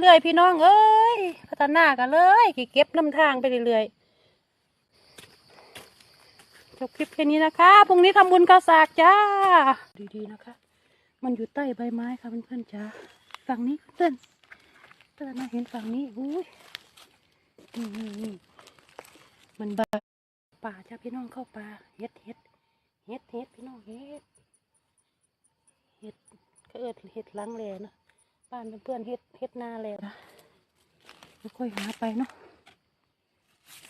เรื่อยพี่น้องเอ้ยพัฒนากันเลยเก็บน้ำทางไปเรื่อยๆจบคลิปแค่นี้นะคะพรุ่งนี้ทำบุญกระสากจ้า ดีๆนะคะ มันอยู่ใต้ใบไม้ค่ะเพื่อนๆจ้าฝั่งนี้เพื่อนเพื่อนมาเห็นฝั่งนี้อุ้ยนี่นี่นี่มันบาป่าจ้าพี่น้องเข้าป่าเฮ็ดเฮ็ดเฮ็ดเฮ็ดพี่น้องเฮ็ดเฮ็ดก็เอิดเฮ็ดหลังแลเนาะ บ้านเพื่อนๆเฮ็ดเฮ็ดนาแลนะไม่ค่อยหาไปเนาะ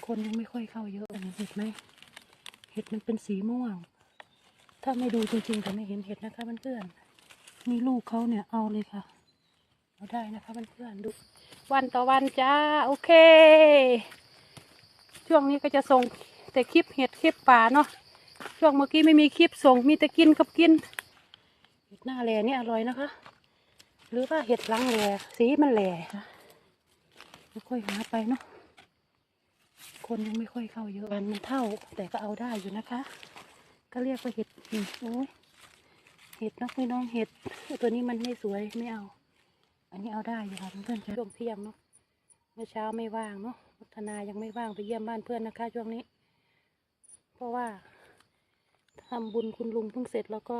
คนยังไม่ค่อยเข้าเยอะนนี้เห็ดไหมเห็ดมันเป็นสีม่วง ถ้าไม่ดูจริงๆจะไม่เห็นเห็ดนะคะเพื่อนๆนี่ลูกเขาเนี่ยเอาเลยค่ะเอาได้นะคะเพื่อนๆดูวันต่อวันจ้าโอเค ช่วงนี้ก็จะส่งแต่คลิปเห็ดคลิปป่าเนาะช่วงเมื่อกี้ไม่มีคลิปส่งมีแต่กินกับกินเห็ดหน้าแหล่นี่อร่อยนะคะ หรือว่าเห็ดหลังแหล่สีมันแหล่ค่ะไม่ค่อยหาไปเนาะคนยังไม่ค่อยเข้าเยอะวันมันเท่า แต่ก็เอาได้อยู่นะคะ ก็เรียกว่าเห็ดโอ้ยเห็ดนะพี่น้องเห็ดตัวนี้มันไม่สวยไม่เอา อันนี้เอาได้อยู่ค่ะเพื่อนๆช่วงเที่ยงเนาะเมื่อเช้าไม่ว่างเนาะพัฒนายังไม่ว่างไปเยี่ยมบ้านเพื่อนนะคะ ช่วงนี้ เพราะว่าทำบุญคุณลุงเพิ่งเสร็จแล้วก็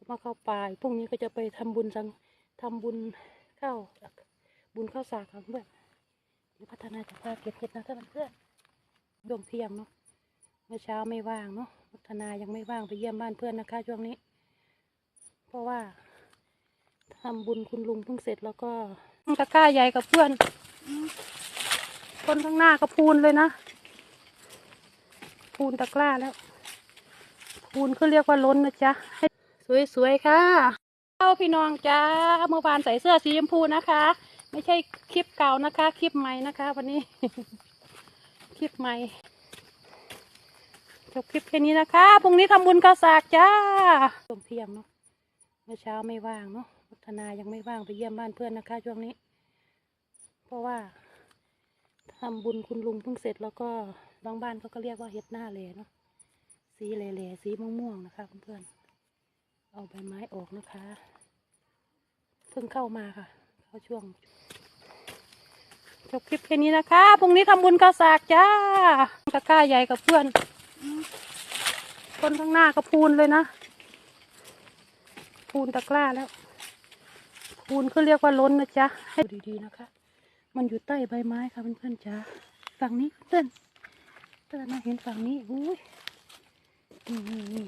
ก็มาเข้าป่าอีกพรุ่งนี้ก็จะไปทำบุญสังทำบุญเข้าบุญเข้าสากค่ะเพื่อนพัฒนาจะพาเก็บเห็ดนะเพื่อนช่วงเที่ยงเนาะเมื่อเช้าไม่ว่างเนาะพัฒนายังไม่ว่างไปเยี่ยมบ้านเพื่อนนะคะ ช่วงนี้ เพราะว่าทำบุญคุณลุงเพิ่งเสร็จแล้วก็ตะกร้าใหญ่กับเพื่อน คนข้างหน้าก็พูนเลยนะ พูนตะกร้าแล้วพูนเขาเรียกว่าล้นนะจ๊ะให้ สวยๆค่ะเข้าพี่น้องจ้าเมื่อวานใส่เสื้อสีชมพูนะคะ ไม่ใช่คลิปเก่านะคะ คลิปใหม่นะคะ วันนี้ คลิปใหม่จบคลิปแค่นี้นะคะพรุ่งนี้ทำบุญกระสากจ้าช่วงเที่ยงเนาะเมื่อเช้าไม่ว่างเนาะพัฒนายังไม่ว่างไปเยี่ยมบ้านเพื่อนนะคะ ช่วงนี้ เพราะว่าทำบุญคุณลุงเพิ่งเสร็จแล้วก็บางบ้านเขาก็เรียกว่าเฮ็ดหน้าเลเนาะสีเล่ๆสีม่วงๆนะคะเพื่อนๆ เอาใบไม้ออกนะคะ เพิ่งเข้ามาค่ะ เข้าช่วง จบคลิปแค่นี้นะคะ พรุ่งนี้ทำบุญกระสากจ้าตะกร้าใหญ่กับเพื่อน คนข้างหน้าก็พูนเลยนะ พูนตะกร้าแล้ว พูนเขาเรียกว่าล้นนะจ๊ะ ให้ดีๆนะคะ มันอยู่ใต้ใบไม้ค่ะเพื่อนๆจ้าฝั่งนี้เพื่อนเพื่อนมาเห็นฝั่งนี้อุ้ยนี่นี่นี่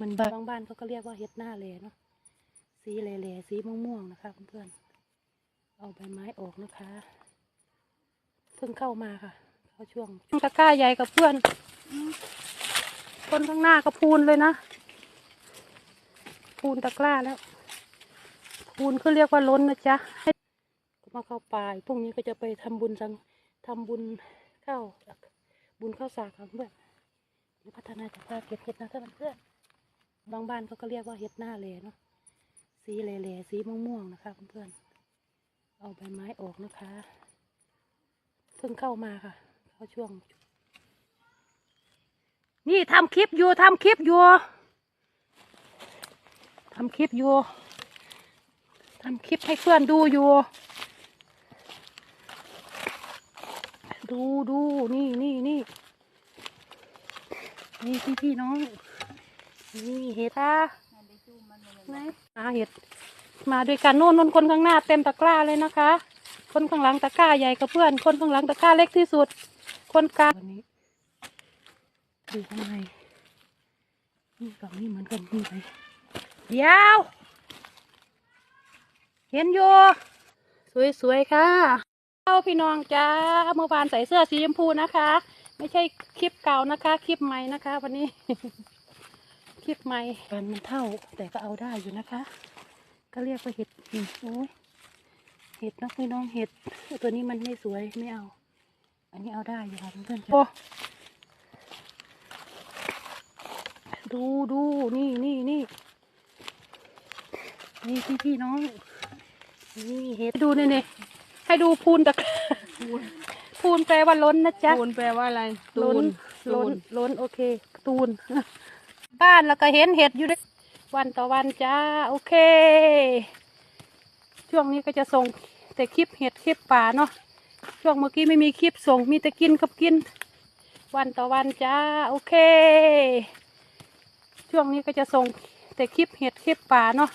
มันบางบ้านเขาก็เรียกว่าเห็ดหน้าเลเนาะสีเหล่ๆสีม่วงๆนะคะเพื่อนๆเอาใบไม้ออกนะคะเพิ่งเข้ามาค่ะเข้าช่วงตะกร้าใหญ่กับเพื่อนคนข้างหน้าก็พูนเลยนะพูนตะกร้าแล้วพูนเขาเรียกว่าล้นนะจ๊ะให้ก็มาเข้าป่าอีกพรุ่งนี้ก็จะไปทำบุญสังทำบุญเข้าบุญเข้าสากค่ะเพื่อนเดี๋ยวพัฒนาจะพาเก็บเห็ดนะท่านเพื่อน บางบ้านเขาก็เรียกว่าเห็ดหน้าเลเนาะสีเหล่ๆสีม่วงๆนะคะเพื่อนๆเอาใบไม้ออกนะคะเพิ่งเข้ามาค่ะเข้าช่วง นี่ทำคลิปอยู่ทำคลิปอยู่ทำคลิปอยู่ทำคลิปให้เพื่อนดูอยู่ดูดูนี่นี่นี่นี่พี่พี่น้อง นี่เห็ดอะไหนอ่าเห็ด มาด้วยกันโน่นนนคนข้างหน้าเต็มตะกร้าเลยนะคะ คนข้างหลังตะกร้าใหญ่กับเพื่อน คนข้างหลังตะกร้าเล็กที่สุด คนกลางวันนี้ดูข้างในนี่ฝั่งนี้เหมือนกันนี่ไปเดี๋ยว เห็นอยู่สวยๆค่ะเข้าพี่น้องจ้าเมื่อวานใส่เสื้อสีชมพูนะคะ ไม่ใช่คลิปเก่านะคะ คลิปใหม่นะคะ วันนี้ค ลิปใหม่วันมันเท่า แต่ก็เอาได้อยู่นะคะ ก็เรียกว่าเห็ดอืมโอ้ยเห็ดนะพี่น้องเห็ดตัวนี้มันไม่สวยไม่เอา อันนี้เอาได้อยู่ค่ะเพื่อนๆโอ้ดูดูนี่นี่นี่นี่พี่พี่น้อง นี่เห็ดดูเนี่ยเนี่ยให้ดูพูนตะกร้าพูนแปลว่าล้นนะจ๊ะตูนแปลว่าอะไรล้นตูล้นนล้นโอเค ตูน บ้านแล้วก็เห็นเห็ดอยู่ด้วยวันต่อวันจ้า โอเค ช่วงนี้ก็จะส่งแต่คลิปเห็ดคลิปป่าเนาะช่วงเมื่อกี้ไม่มีคลิปส่งมีแต่กินกับกิน วันต่อวันจ้า โอเค ช่วงนี้ก็จะส่งแต่คลิปเห็ดคลิปป่าเนาะ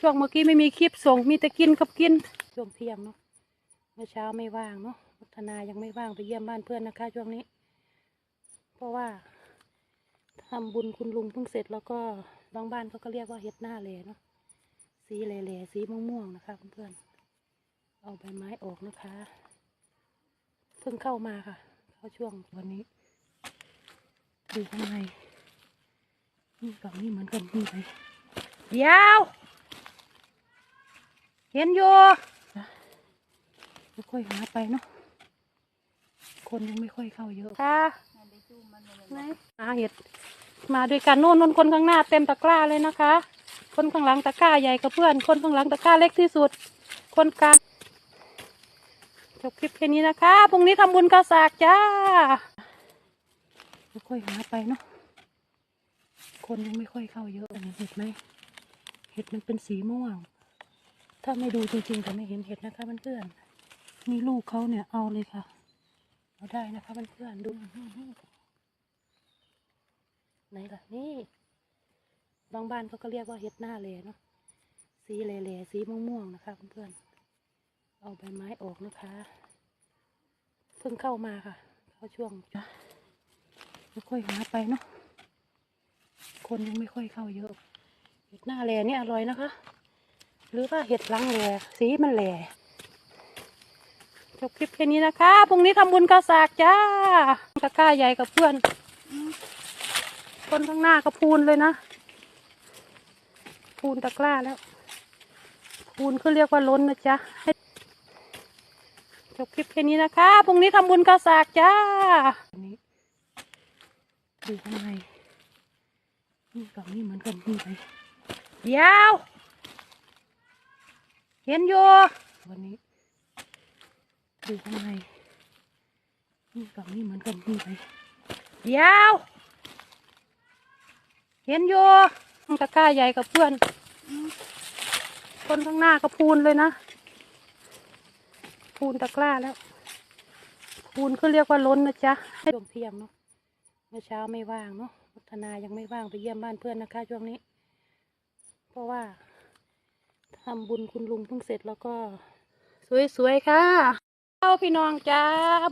ช่วงเมื่อกี้ไม่มีคลิปส่งมีแต่กินกับกินช่วงเที่ยงเนาะเมื่อเช้าไม่ว่างเนาะพัฒนายังไม่ว่างไปเยี่ยมบ้านเพื่อนนะคะ ช่วงนี้ เพราะว่า ทำบุญคุณลุงเพิ่งเสร็จแล้วก็บางบ้านเขาก็เรียกว่าเห็ดหน้าเลเนาะสีเหล่ๆสีม่วงๆนะคะเพื่อนๆเอาใบไม้ออกนะคะ เพิ่งเข้ามาค่ะ เข้าช่วงวันนี้ดูข้างในนี่ฝั่งนี้เหมือนกันนี่ไปเดี๋ยวเห็นอยู่ค่อยหาไปเนาะคนยังไม่ค่อยเข้าเยอะค่ะ ไหนหาเห็ดมาด้วยกันนู่นนู่นคนข้างหน้าเต็มตะกร้าเลยนะคะ คนข้างหลังตะกร้าใหญ่กับเพื่อน คนข้างหลังตะกร้าเล็กที่สุด คนกลางจบคลิปแค่นี้นะคะพรุ่งนี้ทำบุญกระสากจ้าค่อยหาไปเนาะคนยังไม่ค่อยเข้าเยอะเห็ดไหมเห็ดมันเป็นสีม่วง ถ้าไม่ดูจริงๆจะไม่เห็นเห็ดนะคะเพื่อนๆนี่ลูกเขาเนี่ยเอาเลยค่ะ เอาได้นะคะเพื่อนๆดู ไหนล่ะ นี่ บางบ้านเขาก็เรียกว่าเห็ดหน้าเลเนาะ สีเหล่ๆสีม่วงๆนะคะเพื่อนๆ เอาใบไม้ออกนะคะ เพิ่งเข้ามาค่ะ เข้าช่วงจ้ะค่อยหาไปเนาะ คนยังไม่ค่อยเข้าเยอะ เห็ดหน้าแลนี่อร่อยนะคะ หรือว่าเห็ดลังแลสีมันแหล่จบคลิปแค่นี้นะคะ พรุ่งนี้ทำบุญกระสากจ้าตะกร้าใหญ่กับเพื่อน คนข้างหน้าก็พูนเลยนะ พูนตะกร้าแล้ว พูนเขาเรียกว่าล้นนะจ๊ะให้จบคลิปแค่นี้นะคะ พรุ่งนี้ทำบุญกระสากจ้านี้ดูข้างในนี่ฝั่งนี้เหมือนกันนี่ไปเดี๋ยว เห็นอยู่ วันนี้ดูข้างในนี่ฝั่งนี้เหมือนกันนี่ไปเดี๋ยว เห็นอยู่ตะกร้าใหญ่กับเพื่อน คนข้างหน้าก็พูนเลยนะ พูนตะกร้าแล้ว พูนเขาเรียกว่าล้นนะจ๊ะให้ช่วงเทียงเนาะเมื่อเช้าไม่ว่างเนาะพัฒนายังไม่ว่างไปเยี่ยมบ้านเพื่อนนะคะ ช่วงนี้ เพราะว่าทำบุญคุณลุงเพิ่งเสร็จแล้วก็ สวยๆค่ะเข้าพี่น้องจ้า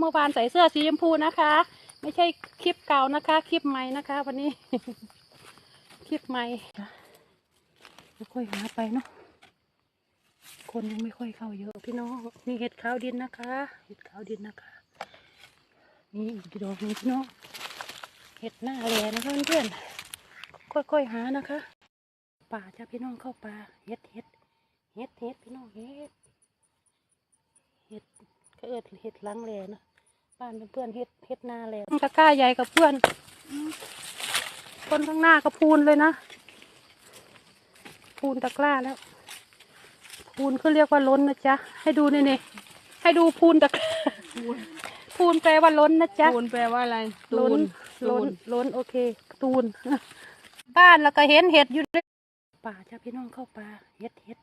เมื่อวานใส่เสื้อสีชมพูนะคะ ไม่ใช่คลิปเก่านะคะ คลิปใหม่นะคะ วันนี้ คลิปใหม่ค่อยๆหาไปเนาะคนยังไม่ค่อยเข้าเยอะพี่น้องนี่เห็ดขาวดินนะคะ เห็ดขาวดินนะคะนี่อีกดอกหนึงพี่น้องเห็ดหน้าแหลนะคะเพื่อนๆค่อยๆหานะคะ ป่าจ้าพี่น้องเข้าป่าเห็ดเห็ดเห็ดเห็ดพี่น้องเห็ดเห็ดก็เอิดเห็ดล้างแหลนะบ้านเพื่อนๆเห็ดเห็ดหน้าแหลตะกร้าใหญ่กับเพื่อน คนข้างหน้าก็พูนเลยนะ พูนตะกร้าแล้ว พูนเขาเรียกว่าล้นนะจ๊ะ ให้ดูนี่นี่ให้ดูพูนตะกร้าพูนแปลว่าล้นนะจ๊ะตูนแปลว่าอะไรล้นตูล้นล้นโอเค ตูน บ้านแล้วก็เห็นเห็ดอยู่ด้วยป่าจ้าพี่น้องเข้าป่าเห็ดเห็ด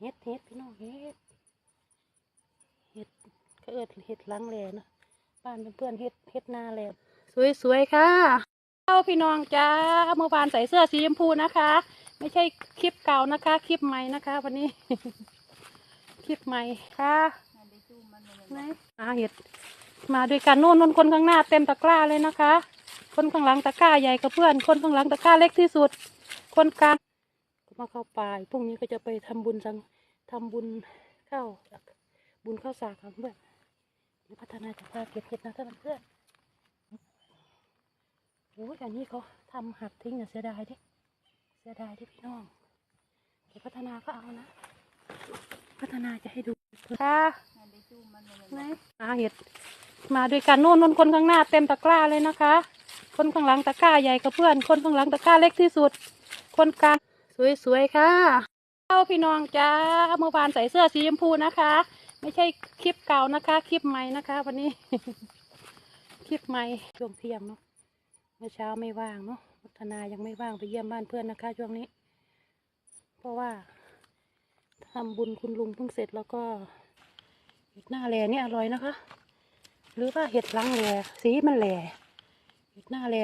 เห็ดเห็ดพี่น้องเห็ดเห็ดก็เอิดเห็ดหล้างแลนะบ้านเพื่อนๆเห็ดเห็ดหน้าแลสวยๆค่ะเข้าพี่น้องจ้าเมื่อวานใส่เสื้อสีชมพูนะคะ ไม่ใช่คลิปเก่านะคะ คลิปใหม่นะคะ วันนี้ คลิปใหม่ค่ะไหนหาเห็ดมาด้วยกันนู่นนู่นคนข้างหน้าเต็มตะกร้าเลยนะคะ คนข้างหลังตะกร้าใหญ่กับเพื่อน คนข้างหลังตะกร้าเล็กที่สุด คนกลางก็มาเข้าป่าพรุ่งนี้ก็จะไปทำบุญสังทำบุญเข้าบุญเข้าสากค่ะเพื่อนเดี๋ยวพัฒนาจะพาเก็บเห็ดนะท่านเพื่อน โอ้ยอันนี้เขาทำหักทิ้งเนี่ยเสียดายดิเสียดายดิพี่น้องเดี๋ยวพัฒนาก็เอานะ พัฒนาจะให้ดูค่ะไหนหาเห็ดมาด้วยกันนู่นนู่นคนข้างหน้าเต็มตะกร้าเลยนะคะ คนข้างหลังตะกร้าใหญ่กับเพื่อน คนข้างหลังตะกร้าเล็กที่สุด คนกลางสวยๆค่ะเข้าพี่น้องจ้าเมื่อวานใส่เสื้อสีชมพูนะคะ ไม่ใช่คลิปเก่านะคะ คลิปใหม่นะคะ วันนี้ คลิปใหม่ช่วงเที่ยงเนาะ เมื่อเช้าไม่ว่างเนาะพัฒนายังไม่ว่างไปเยี่ยมบ้านเพื่อนนะคะ ช่วงนี้ เพราะว่าทำบุญคุณลุงเพิ่งเสร็จแล้วก็เห็ดหน้าแลนี่อร่อยนะคะ หรือว่าเห็ดหลังแหล่สีมันแหล่เห็ดหน้าแล